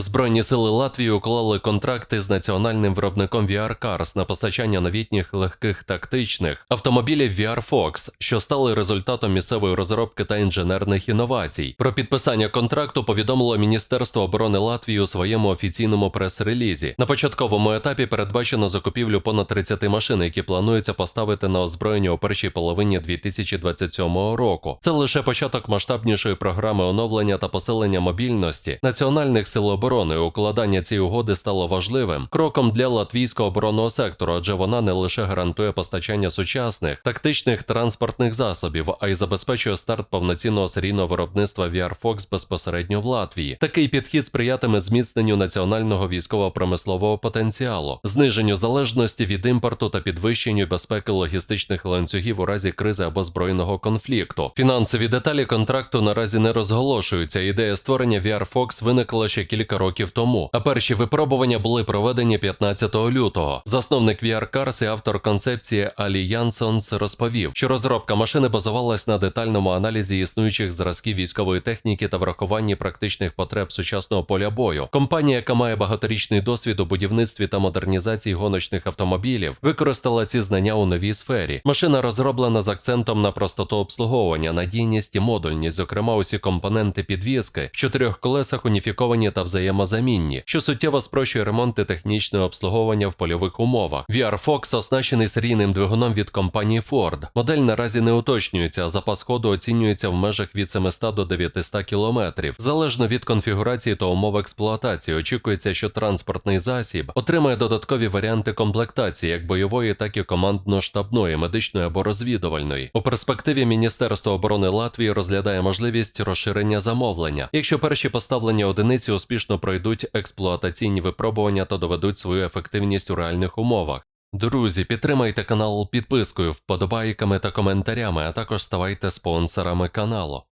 Збройні сили Латвії уклали контракти з національним виробником VR Cars на постачання новітніх легких тактичних автомобілів VR Fox, що стали результатом місцевої розробки та інженерних інновацій. Про підписання контракту повідомило Міністерство оборони Латвії у своєму офіційному прес-релізі. На початковому етапі передбачено закупівлю понад 30 машин, які планується поставити на озброєння у першій половині 2027 року. Це лише початок масштабнішої програми оновлення та посилення мобільності національних сил оборони. Укладання цієї угоди стало важливим кроком для латвійського оборонного сектору, адже вона не лише гарантує постачання сучасних тактичних транспортних засобів, а й забезпечує старт повноцінного серійного виробництва VR Fox безпосередньо в Латвії. Такий підхід сприятиме зміцненню національного військово-промислового потенціалу, зниженню залежності від імпорту та підвищенню безпеки логістичних ланцюгів у разі кризи або збройного конфлікту. Фінансові деталі контракту наразі не розголошуються. Ідея створення VR Fox виникла ще кілька років тому, а перші випробування були проведені 15 лютого. Засновник VR Cars і автор концепції Алі Янсонс розповів, що розробка машини базувалась на детальному аналізі існуючих зразків військової техніки та врахуванні практичних потреб сучасного поля бою. Компанія, яка має багаторічний досвід у будівництві та модернізації гоночних автомобілів, використала ці знання у новій сфері. Машина розроблена з акцентом на простоту обслуговування, надійність і модульність, зокрема, усі компоненти підвіски в чотирьох колесах уніфіковані та взаємозамінні, що суттєво спрощує ремонт і технічне обслуговування в польових умовах. VR Fox оснащений серійним двигуном від компанії Ford. Модель наразі не уточнюється, а запас ходу оцінюється в межах від 700 до 900 кілометрів. Залежно від конфігурації та умов експлуатації, очікується, що транспортний засіб отримає додаткові варіанти комплектації, як бойової, так і командно-штабної, медичної або розвідувальної. У перспективі Міністерство оборони Латвії розглядає можливість розширення замовлення, якщо перші поставлені одиниці успішно пройдуть експлуатаційні випробування та доведуть свою ефективність у реальних умовах. Друзі, підтримайте канал підпискою, вподобайками та коментарями, а також ставайте спонсорами каналу.